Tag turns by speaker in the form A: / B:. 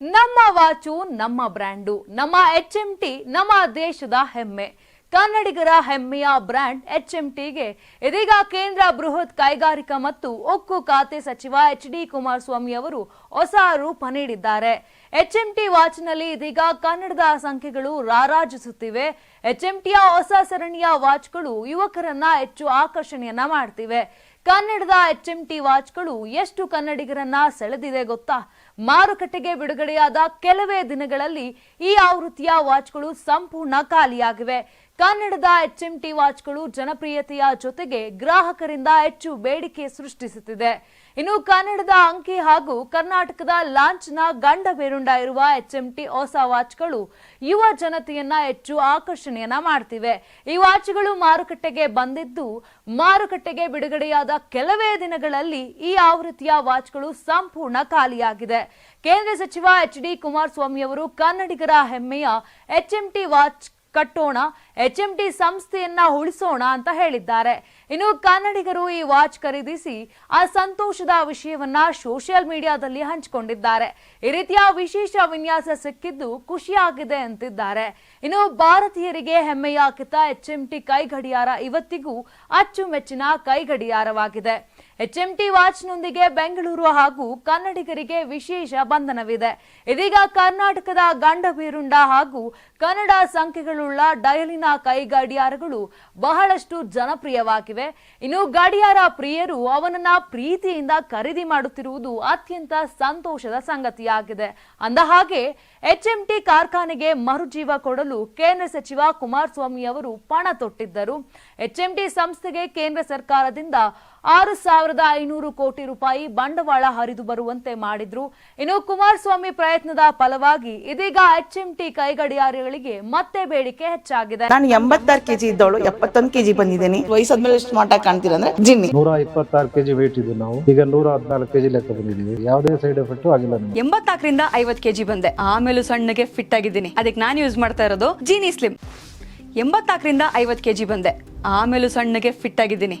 A: ನಮ್ಮ ವಾಚು, ನಮ್ಮ ಬ್ರ್ಯಾಂಡು, ನಮ್ಮ ಎಚ್ ಎಂ ಟಿ ನಮ್ಮ ದೇಶದ ಹೆಮ್ಮೆ. ಕನ್ನಡಿಗರ ಹೆಮ್ಮೆಯ ಬ್ರ್ಯಾಂಡ್ ಎಚ್ ಎಂ ಟಿಗೆ ಇದೀಗ ಕೇಂದ್ರ ಬೃಹತ್ ಕೈಗಾರಿಕಾ ಮತ್ತು ಉಕ್ಕು ಖಾತೆ ಸಚಿವ ಎಚ್ ಡಿ ಕುಮಾರಸ್ವಾಮಿ ಅವರು ಹೊಸ ರೂಪ ನೀಡಿದ್ದಾರೆ. ಎಚ್ ಎಂ ಟಿ ವಾಚ್ನಲ್ಲಿ ಇದೀಗ ಕನ್ನಡದ ಸಂಖ್ಯೆಗಳು ರಾರಾಜಿಸುತ್ತಿವೆ. ಎಚ್ ಎಂ ಟಿಯ ಹೊಸ ಸರಣಿಯ ವಾಚ್ಗಳು ಯುವಕರನ್ನ ಹೆಚ್ಚು ಆಕರ್ಷಣೆಯನ್ನ ಮಾಡ್ತಿವೆ. ಕನ್ನಡದ ಎಚ್ ಎಂ ಟಿ ವಾಚ್ಗಳು ಎಷ್ಟು ಕನ್ನಡಿಗರನ್ನ ಸೆಳೆದಿದೆ ಗೊತ್ತಾ? ಮಾರುಕಟ್ಟೆಗೆ ಬಿಡುಗಡೆಯಾದ ಕೆಲವೇ ದಿನಗಳಲ್ಲಿ ಈ ಆವೃತ್ತಿಯ ವಾಚ್ಗಳು ಸಂಪೂರ್ಣ ಖಾಲಿಯಾಗಿವೆ. ಕನ್ನಡದ ಎಚ್ ಎಂ ಟಿ ವಾಚ್ಗಳು ಜನಪ್ರಿಯತೆಯ ಜೊತೆಗೆ ಗ್ರಾಹಕರಿಂದ ಹೆಚ್ಚು ಬೇಡಿಕೆ ಸೃಷ್ಟಿಸುತ್ತಿದೆ. ಇನ್ನು ಕನ್ನಡದ ಅಂಕಿ ಹಾಗೂ ಕರ್ನಾಟಕದ ಲಾಂಚ್ನ ಗಂಡ ಬೇರುಂಡ ಇರುವ ಎಚ್ ಎಂ ಟಿ ಹೊಸ ವಾಚ್ಗಳು ಯುವ ಜನತೆಯನ್ನ ಹೆಚ್ಚು ಆಕರ್ಷಣೆಯನ್ನ ಮಾಡ್ತಿವೆ. ಈ ವಾಚ್ಗಳು ಮಾರುಕಟ್ಟೆಗೆ ಬಂದಿದ್ದು, ಮಾರುಕಟ್ಟೆಗೆ ಬಿಡುಗಡೆಯಾದ ಕೆಲವೇ ದಿನಗಳಲ್ಲಿ ಈ ಆವೃತ್ತಿಯ ವಾಚ್ಗಳು ಸಂಪೂರ್ಣ ಖಾಲಿಯಾಗಿದೆ. ಕೇಂದ್ರ ಸಚಿವ ಎಚ್ ಡಿ ಕುಮಾರಸ್ವಾಮಿ ಅವರು ಕನ್ನಡಿಗರ ಹೆಮ್ಮೆಯ ಎಚ್ ಎಂ ಟಿ ವಾಚ್ ಕಟ್ಟೋಣ, ಎಚ್ ಎಂ ಟಿ ಸಂಸ್ಥೆಯನ್ನ ಉಳಿಸೋಣ ಅಂತ ಹೇಳಿದ್ದಾರೆ. ಇನ್ನು ಕನ್ನಡಿಗರು ಈ ವಾಚ್ ಖರೀದಿಸಿ ಆ ಸಂತೋಷದ ವಿಷಯವನ್ನ ಸೋಷಿಯಲ್ ಮೀಡಿಯಾದಲ್ಲಿ ಹಂಚಿಕೊಂಡಿದ್ದಾರೆ. ಈ ರೀತಿಯ ವಿಶೇಷ ವಿನ್ಯಾಸ ಸಿಕ್ಕಿದ್ದು ಖುಷಿಯಾಗಿದೆ ಅಂತಿದ್ದಾರೆ. ಇನ್ನು ಭಾರತೀಯರಿಗೆ ಹೆಮ್ಮೆಯ ಎಚ್ಎಂಟಿ ಎಚ್ ಎಂ ಟಿ ಕೈ ಗಡಿಯಾರ ಇವತ್ತಿಗೂ ಅಚ್ಚುಮೆಚ್ಚಿನ ಕೈ ಗಡಿಯಾರವಾಗಿದೆ ಎಚ್ ಎಂ ಟಿ ವಾಚ್ನೊಂದಿಗೆ ಬೆಂಗಳೂರು ಹಾಗೂ ಕನ್ನಡಿಗರಿಗೆ ವಿಶೇಷ ಬಂಧನವಿದೆ. ಇದೀಗ ಕರ್ನಾಟಕದ ಗಂಡ ಬೀರುಂಡ ಹಾಗೂ ಕನ್ನಡ ಸಂಖ್ಯೆಗಳುಳ್ಳ ಡಯಲಿನ ಕೈ ಗಡಿಯಾರಗಳು ಬಹಳಷ್ಟು ಜನಪ್ರಿಯವಾಗಿವೆ. ಇನ್ನು ಗಡಿಯಾರ ಪ್ರಿಯರು ಅವನನ್ನ ಪ್ರೀತಿಯಿಂದ ಖರೀದಿ ಮಾಡುತ್ತಿರುವುದು ಅತ್ಯಂತ ಸಂತೋಷದ ಸಂಗತಿಯಾಗಿದೆ. ಅಂದ ಹಾಗೆ ಎಚ್ ಎಂ ಟಿ ಕಾರ್ಖಾನೆಗೆ ಮರುಜೀವ ಕೊಡಲು ಕೇಂದ್ರ ಸಚಿವ ಕುಮಾರಸ್ವಾಮಿ ಅವರು ಪಣ ತೊಟ್ಟಿದ್ದರು. ಎಚ್ಎಂಟಿ ಸಂಸ್ಥೆಗೆ ಕೇಂದ್ರ ಸರ್ಕಾರದಿಂದ ಆರು ಸಾವಿರದ ಐನೂರು ಕೋಟಿ ರೂಪಾಯಿ ಬಂಡವಾಳ ಹರಿದು ಬರುವಂತೆ ಮಾಡಿದ್ರು. ಇನ್ನು ಕುಮಾರಸ್ವಾಮಿ ಪ್ರಯತ್ನದ ಫಲವಾಗಿ ಇದೀಗ ಎಚ್ ಎಂ ಟಿ ಕೈಗಡಿಯಾರಗಳಿಗೆ ಮತ್ತೆ ಬೇಡಿಕೆ ಹೆಚ್ಚಾಗಿದೆ.
B: ನಾನು ಎಂಬತ್ತಾರು ಕೆಜಿ ಇದ್ದವಳು ಎಪ್ಪತ್ತೊಂದು ಕೆಜಿ ಬಂದಿದ್ದೀನಿ. ವಯಸ್ಸಾದ್ಮೇಲೆ ಸ್ಮಾರ್ಟ್ ಆಗಿ ಕಾಣ್ತೀರ ಅಂದ್ರೆ ಜಿನ್ನಿ.
C: ನೂರ ಇಪ್ಪತ್ತಾರು ಕೆಜಿ ವೇಟ್ ಇದ್ದೀವಿ ನಾವು. ಈಗ ನೂರ ಹದಿನಾಲ್ಕು ಕೆಜಿ ಲೆಕ್ಕ ಬಂದಿದ್ದೀವಿ. ಯಾವುದೇ ಸೈಡ್ ಎಫೆಕ್ಟ್ ಆಗಿಲ್ಲ
D: ಎಂಬತ್ನಾಲ್ಕರಿಂದ ಐವತ್ತು ಕೆಜಿ ಬಂದೆ. ಆಮೇಲೂ ಸಣ್ಣಗೆ ಫಿಟ್ ಆಗಿದ್ದೀನಿ. ಅದಕ್ಕೆ ನಾನು ಯೂಸ್ ಮಾಡ್ತಾ ಇರೋದು ಜೀನಿ ಸ್ಲಿಮ್ ಎಂಬತ್ನಾಲ್ಕರಿಂದ ಐವತ್ತು ಕೆಜಿ ಬಂದೆ. ಆಮೇಲೂ ಸಣ್ಣಗೆ ಫಿಟ್ ಆಗಿದ್ದೀನಿ.